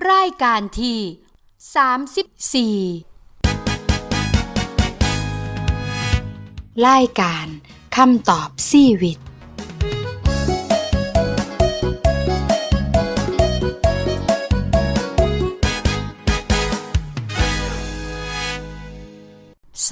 รายการที่ 34 รายการคำตอบชีวิต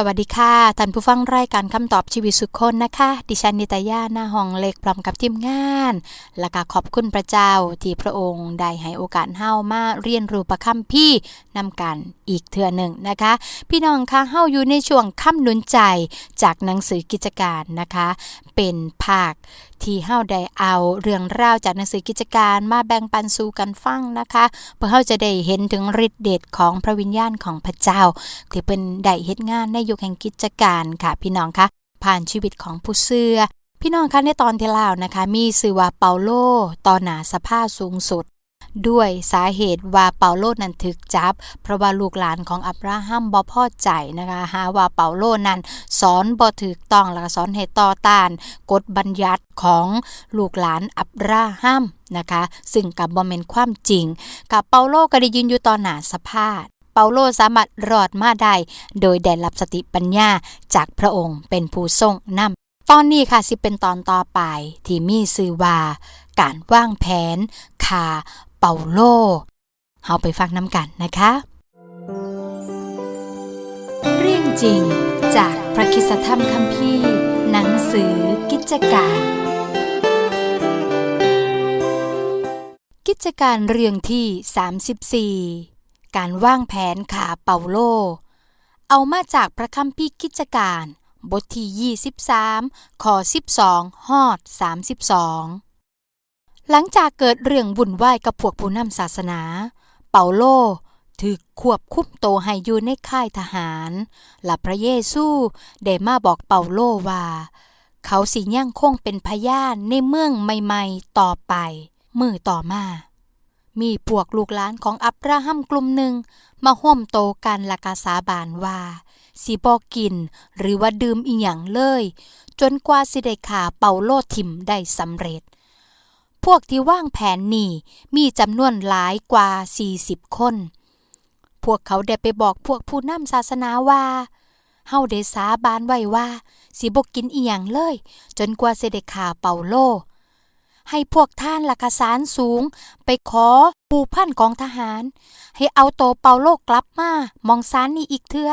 สวัสดีค่ะท่านผู้ฟังรายการคำตอบชีวิตสุขคนนะคะ ดิฉันนิตยาหน้าห้องเล็กพร้อมกับทีมงาน และก็ขอบคุณพระเจ้าที่พระองค์ได้ให้โอกาสเฮามาเรียนรู้ประคำพี่นำกันอีกเทื่อหนึ่งนะคะ พี่น้องคะเฮาอยู่ในช่วงคำหนุนใจจากหนังสือกิจการนะคะ เป็นภาคที่เฮาได้เอาเรื่องราวจากหนังสือกิจการมาแบ่งปันสู่กันฟังนะคะ เพื่อเฮาจะได้เห็นถึงฤทธิ์เดชของพระวิญญาณของพระเจ้าที่เป็นได้เฮ็ดงานในยุคแห่งกิจการค่ะพี่น้องคะผ่านชีวิตของผู้เชื่อพี่น้องคะในตอนที่แล้วนะคะ มีชื่อว่าเปาโลตอนหนาสภาพสูงสุด ด้วยสาเหตุว่าเปาโลนั้นถึกจับ เพราะว่าลูกหลานของอับราฮัมบ่พอใจนะคะหาว่าเปาโลนั้นสอนบ่ถูกต้องแล้วสอนให้ต่อต้านกฎบัญญัติของลูกหลานอับราฮัมนะคะ ซึ่งกับบ่แม่นความจริง กับเปาโลก็ได้ยืนอยู่ต่อหน้าสภาเปาโลสามารถรอดมาได้ โดยได้รับสติปัญญาจากพระองค์เป็นผู้ทรงนำตอนนี้ค่ะสิเป็นตอนต่อไปที่มีชื่อว่า การว่างแผนขาเปาโลเฮาไปฟังน้ำกันนะคะ เรื่องจริงจากพระคิสธรรมคัมภีร์หนังสือกิจการ กิจการเรื่องที่ 34 การวางแผนขาเปาโล เอามาจากพระคัมภีร์กิจการ บทที่23ข้อ12 ฮอด 32 หลังจากเกิดเรื่องวุ่นวายกับพวกผู้นำศาสนา เปาโลถูกควบคุมโตให้อยู่ในค่ายทหาร และพระเยซูได้มาบอกเปาโลว่า เขาสิยังคงเป็นพยานในเมืองใหม่ ๆ ต่อไป มือต่อมา มีพวกลูกหลานของอับราฮัมกลุ่มหนึ่งมาห่มโตกันละกาสาบานว่าสิบอกิน หรือว่าดื่มอีหยังเลย จนกว่าสิได้ขาเปาโลทิมได้สำเร็จ พวกที่ว่างแผนนี่มีจำนวนหลายกว่า 40 คน พวกเขาได้ไปบอกพวกผู้นำศาสนาว่าเฮาได้สาบานไว้ว่า สิบกินอีหยังเลย จนกว่าสิได้ขาเปาโล ให้พวกท่านหลักสารสูง ไปขอปูพันของทหาร ให้เอาโตเปาโลกลับมามองซานนี่อีกเทื่อ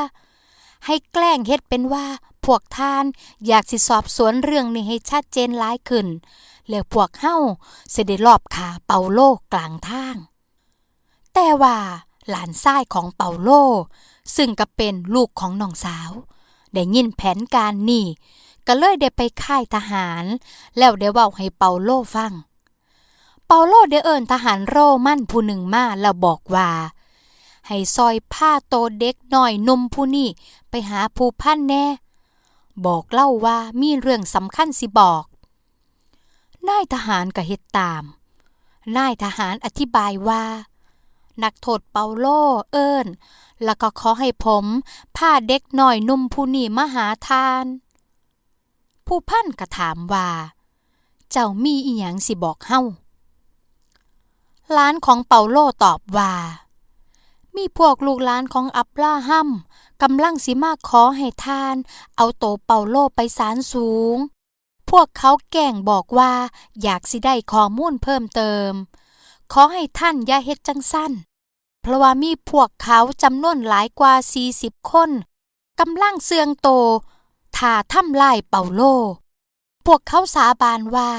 ให้แกล้งเฮ็ดเป็นว่าพวกท่านอยากสิสอบสวนเรื่องนี้ให้ชัดเจนหลายขึ้น แล้วพวกเฮ้าเสิได้รอบขาเปาโลกลางทาง แต่ว่าหลานชายของเปาโล ซึ่งก็เป็นลูกของน้องสาว ได้ยินแผนการนี่ ก็เลยได้ไปค่ายทหาร แล้วได้เว้าให้เปาโลฟัง เปาโลได้เอิ้นทหารโรมันผู้หนึ่งมาแล้วบอกว่า ให้ซอยผ้าโตเด็กหน้อยนมผู้นี่ไปหาผู้พันแน่ บอกเล่าว่ามีเรื่องสำคัญสิบอกนายทหารก็เฮ็ดตาม นายทหารอธิบายว่า นักโทษเปาโลเอิ้นแล้วก็ขอให้ผมพาเด็กหน่อยนุ่มผู้นี่มาหาทาน ผู้พันก็ถามว่า เจ้ามีอีหยังสิบอกเฮาหลานของเปาโลตอบว่า มีพวกลูกหลานของอับราฮัมกำลังสิมาขอให้ทาน เอาโตเปาโลไปศาลสูง พวกเขาแกล้งบอกว่า อยากสิได้ข้อมูลเพิ่มเติม ขอให้ท่านอย่าเฮ็ดจังสั้น เพราะว่ามีพวกเขาจำนวนหลายกว่า 40 คนกำลังเสืองโต ท่าทำลายเปาโล พวกเขาสาบานว่า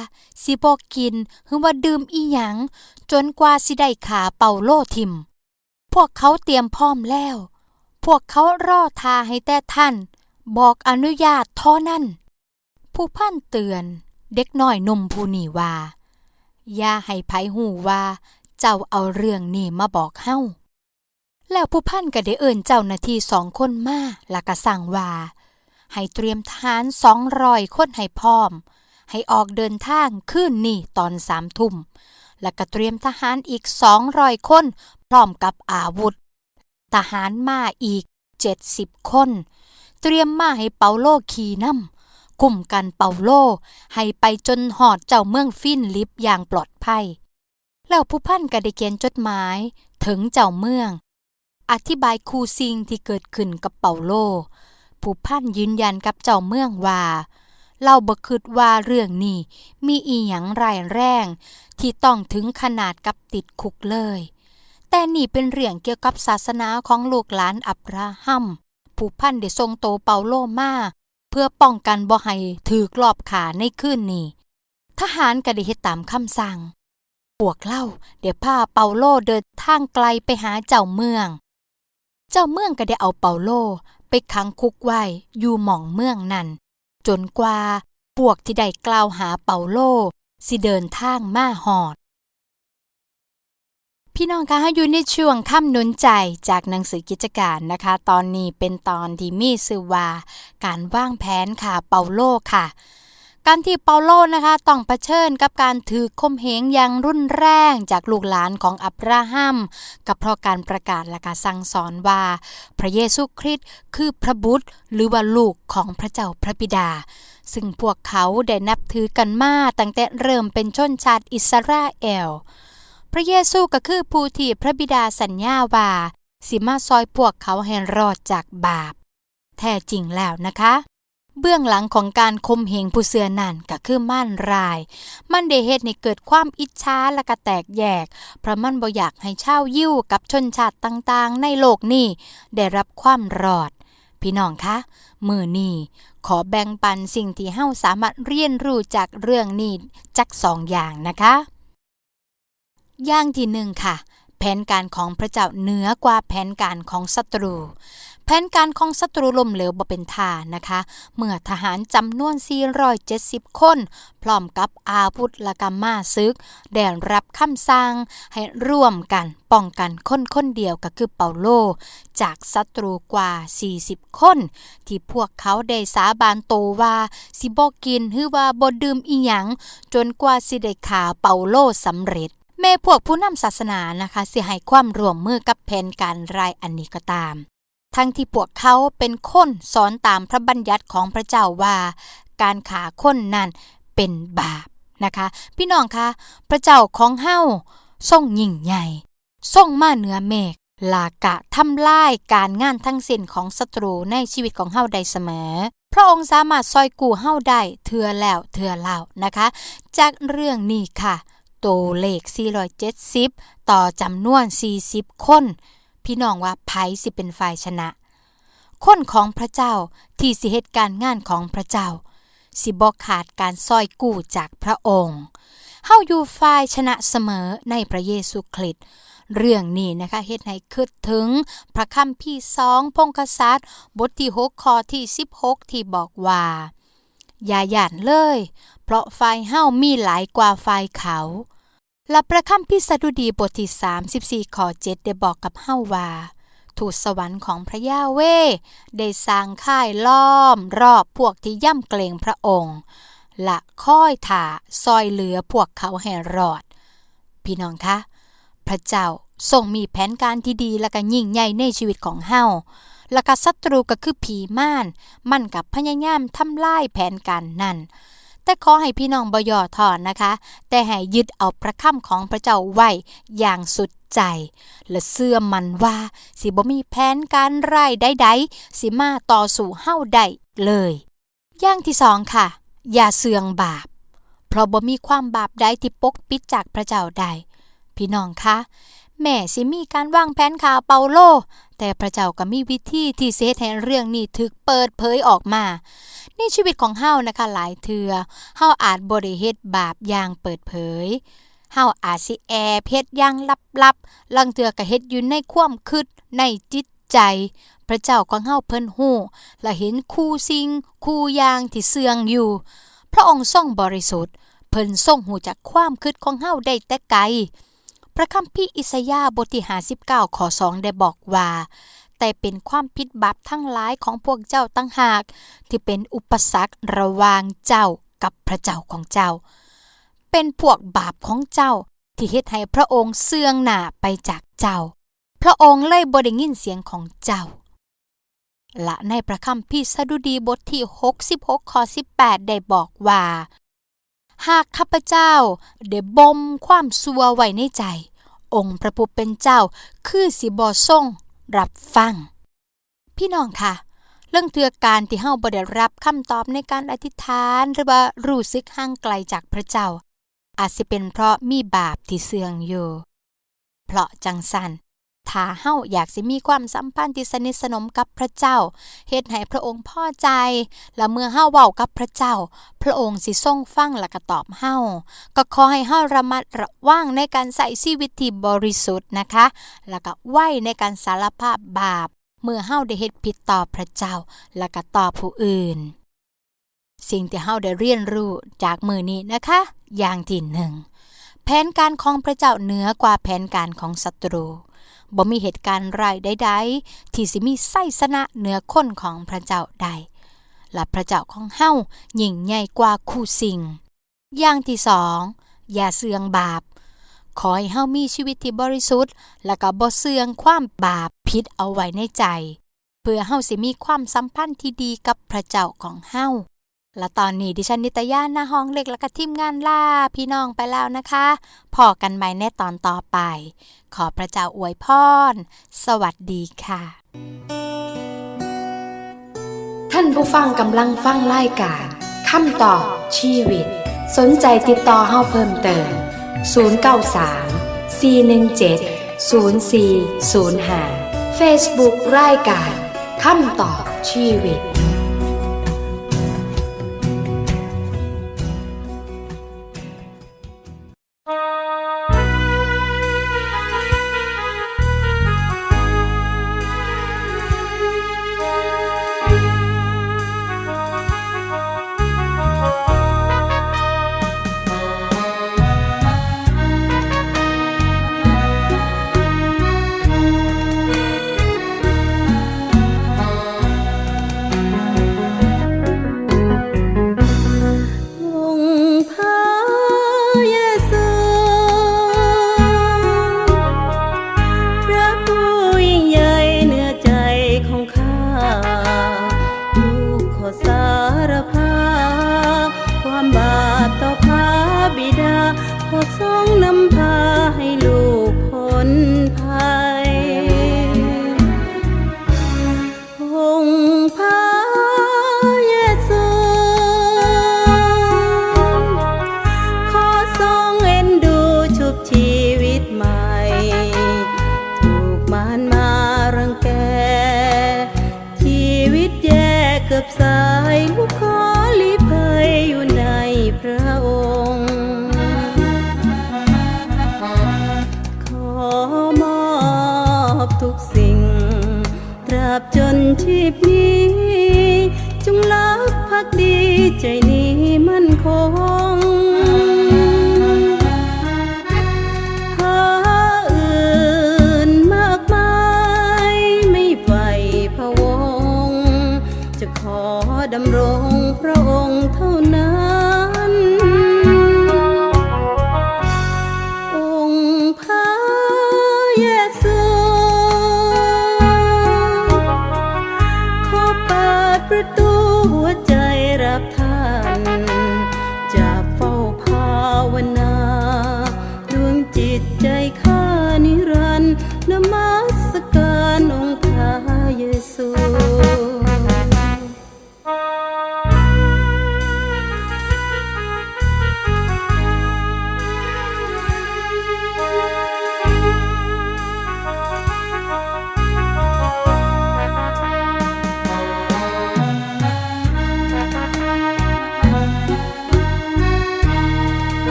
สิบอกกินหรือว่าดื่มอีหยัง จนกว่าสิได้ขาเปาโลทิม พวกเขาเตรียมพร้อมแล้ว พวกเขารอทาให้แต่ท่าน บอกอนุญาตท่านั้นผู้พันเตือนเด็กน้อยนมผู้นี้ว่า อย่าให้ไผหูว่า เจ้าเอาเรื่องนี้มาบอกเฮาแล้วผู้พันก็ได้เอิ้นเจ้าหน้าที่สองคนมาแล้วก็สั่งว่า ให้เตรียมทหารสองร้อยคนให้พร้อม ให้ออกเดินทางคืนนี้ตอนสามทุ่ม แล้วก็เตรียมทหารอีกสองร้อยคนพร้อมกับอาวุธ ทหารมาอีกเจ็ดสิบคน เตรียมมาให้เปาโลขี่นำคุมกันเปาโลให้ไปจนหอดเจ้าเมืองฟินลิปอย่างปลอดภัย แล้วผู้พันก็ได้เขียนจดหมายถึงเจ้าเมือง อธิบายคูซิงที่เกิดขึ้นกับเปาโล ผู้พันยืนยันกับเจ้าเมืองว่าเราบ่คิดว่าเรื่องนี้มีอีหยังร้ายแรง ที่ต้องถึงขนาดกับติดคุกเลย แต่นี่เป็นเรื่องเกี่ยวกับศาสนาของลูกหลานอับราฮัม ผู้พันได้ทรงโตเปาโลมาเพื่อป้องกันบ่ให้ถูกลอบขาในคืนนี้ ทหารก็ได้เฮ็ดตามคำสั่งพวกเล่าเดี๋ยวพาเปาโลเดินทางไกลไปหาเจ้าเมือง เจ้าเมืองก็ได้เอาเปาโล ขังคุกไว้อยู่หม่องเมืองนั้นจนกว่าพวกที่ได้กล่าวหาเปาโลสิเดินทางมาหอด พี่น้องคะอยู่ในช่วงค่ำนุนใจจากหนังสือกิจการนะคะ ตอนนี้เป็นตอนที่มีซื่อว่า การวางแผนค่ะเปาโลค่ะ การที่เปาโลนะคะต้องเผชิญกับการถือคมเหงอย่างรุนแรงจากลูกหลานของอับราฮัมกับเพราะการประกาศและการสั่งสอนว่า พระเยซูคริสต์คือพระบุตรหรือว่าลูกของพระเจ้าพระบิดา ซึ่งพวกเขาได้นับถือกันมาตั้งแต่เริ่มเป็นชนชาติอิสราเอล พระเยซูก็คือผู้ที่พระบิดาสัญญาว่าสิมาซอยพวกเขาให้รอดจากบาป แท้จริงแล้วนะคะ เบื้องหลังของการคมเหงผู้เสือนั่นก็คือม่านราย มันได้เฮ็ดให้เกิดความอิจฉาและก็แตกแยก เพราะมันบ่อยากให้ชาวยิวกับชนชาติต่างๆ ในโลกนี้ได้รับความรอด พี่น้องคะมือนี้ขอแบ่งปันสิ่งที่เฮาสามารถเรียนรู้จากเรื่องนี้จักสองอย่างนะคะ อย่างที่หนึ่งค่ะ แผนการของพระเจ้าเหนือกว่าแผนการของศัตรู แผนการของศัตรูลมเหลวบ่เป็นท่านะคะ เมื่อทหารจำนวน 470 คน พร้อมกับอาวุธละกำมาซึก ได้รับคำสั่งให้ร่วมกันป้องกันคนคนเดียวก็คือเปาโล จากศัตรูกว่า 40 คน ที่พวกเขาได้สาบานโตว่าสิบ่กินหรือว่าบ่ดื่มอีหยัง จนกว่าสิได้ขาเปาโลสำเร็จแม่พวกผู้นำศาสนานะคะสิให้ความร่วมมือกับแผนการรายอันนี้ก็ตาม ทั้งที่พวกเขาเป็นคนสอนตามพระบัญญัติของพระเจ้าว่า การขาคนนั้นเป็นบาปนะคะ พี่น้องคะพระเจ้าของเฮาทรงยิ่งใหญ่ทรงมาเหนือเมฆลากะทำลายการงานทั้งสิ้นของศัตรูในชีวิตของเฮาได้เสมอ พระองค์สามารถซอยกู่เฮาได้เทือแล้วเทือเล่านะคะ จากเรื่องนี้ค่ะ ตัวเลข 470 ต่อจำนวน 40 คน พี่น้องว่าไผสิเป็นฝ่ายชนะ คนของพระเจ้าที่สิเหตุการงานของพระเจ้า สิบ่ขาดการซอยกู้จากพระองค์เฮาอยู่ฝ่ายชนะเสมอในพระเยซูคริสต์เรื่องนี้นะคะเฮ็ดให้คิดถึงพระคัมภีร์สองพงกษัตริย์ บทที่6ข้อที่ 16 ที่บอกว่า อย่าหย่านเลย เพราะฝ่ายเฮามีหลายกว่าฝ่ายเขา และพระคัมภีร์สดุดีบทที่ 34ข้อ7ได้บอกกับเฮาว่าทูตสวรรค์ของพระยาเวได้สร้างค่ายล้อม รอบพวกที่ย่ำเกรงพระองค์และค่อยถ่าซอยเหลือพวกเขาให้รอด พี่น้องคะ พระเจ้าทรงมีแผนการที่ดีและก็ยิ่งใหญ่ในชีวิตของเฮาและก็ศัตรูก็คือผีม่าน มันกับพยายามทำลายแผนการนั้น แต่ขอให้พี่น้องบ่ย่อถอนนะคะ แต่ให้ยึดเอาพระคำของพระเจ้าไว้อย่างสุดใจ และเสื่อมันว่า สิบ่มีแผนการไร้ใดๆสิมาต่อสู่เฮาได้เลย อย่างที่สองค่ะ อย่าเสื่องบาป เพราะบ่มีความบาปใดที่ปกปิดจากพระเจ้าได้พี่น้องคะแม่สิมีการวางแผนข่าวเปาโล แต่พระเจ้าก็มีวิธีที่เซตให้เรื่องนี้ถึกเปิดเผยออกมา ในชีวิตของเฮานะคะหลายเทือเฮาอาจบ่ได้เฮ็ดบาปอย่างเปิดเผยเฮาอาจสิแอบเฮ็ดอย่างลับๆลังเทือก็เฮ็ดอยู่ในความคิดในจิตใจ พระเจ้าของเฮาเพิ่นฮู้และเห็นคู่สิ่งคู่อย่างที่เสื่องอยู่ พระองค์ทรงบริสุทธิ์เพิ่นทรงหูจากความคิดของเฮาได้แต่ไกลพระคัมภีร์อิสยาห์บทที่59ข้อ2ได้บอกว่า แต่เป็นความผิดบาปทั้งหลายของพวกเจ้าตั้งหาก ที่เป็นอุปสรรคระหว่างเจ้ากับพระเจ้าของเจ้า เป็นพวกบาปของเจ้า ที่เฮ็ดให้พระองค์เสื่องหน้าไปจากเจ้า พระองค์เลยบ่ได้ยินเสียงของเจ้า และในพระคัมภีร์สดุดีบทที่ 66ข้อ18 ได้บอกว่า หากข้าพเจ้าได้บ่มความซัวไว้ในใจ องค์พระผู้เป็นเจ้าคือสิบ่ทรง รับฟัง พี่น้องค่ะ เรื่องเทือการที่เฮาบ่ได้รับคำตอบในการอธิษฐานหรือว่ารู้สึกห่างไกลจากพระเจ้า อาจสิเป็นเพราะมีบาปที่เสื่องอยู่ เพราะจังสัน ถ้าเฮาอยากสิมีความสัมพันธ์ที่สนิทสนมกับพระเจ้าเฮ็ดให้พระองค์พอใจ และเมื่อเฮาเว้ากับพระเจ้า พระองค์สิทรงฟังและก็ตอบเฮาก็ขอให้เฮาระมัดระวังในการใส่ชีวิตที่บริสุทธิ์นะคะ แล้วก็ไว้ในการสารภาพบาป เมื่อเฮาได้เฮ็ดผิดต่อพระเจ้า และก็ต่อผู้อื่น สิ่งที่เฮาได้เรียนรู้จากมือนี้นะคะ อย่างที่หนึ่ง แผนการของพระเจ้าเหนือกว่าแผนการของศัตรูบ่มีเหตุการณ์ไร้ใดๆที่สิมีไส้สนะเหนือคนของพระเจ้าได้และพระเจ้าของเฮายิ่งใหญ่กว่าคู่สิ่ง อย่างที่สองอย่าเสื่องบาป ขอให้เฮามีชีวิตที่บริสุทธิ์ และก็บ่เสื่องความบาปผิดเอาไว้ในใจ เพื่อเฮาสิมีความสัมพันธ์ที่ดีกับพระเจ้าของเฮา และตอนนี้ดิฉันนิตยาหน้าห้องเล็กและก็ทีมงานล่าพี่น้องไปแล้วนะคะพอกันใหม่ในตอนต่อไป ขอพระเจ้าอวยพร สวัสดีค่ะ ท่านผู้ฟังกำลังฟังรายการคำตอบชีวิต สนใจติดต่อเฮาเพิ่มเติม 093 417 0405 Facebook รายการคำตอบชีวิต่ง ตราบจนชีพนี้ จงรักพักดีใจนี้มั่นคงหาอื่นมากมายไม่ไฟพะวง จะขอดำรง ประตูหัวใจ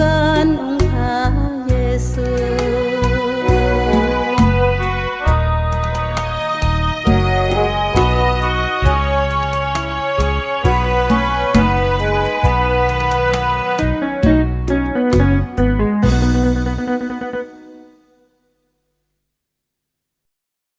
การองค์พระเยซู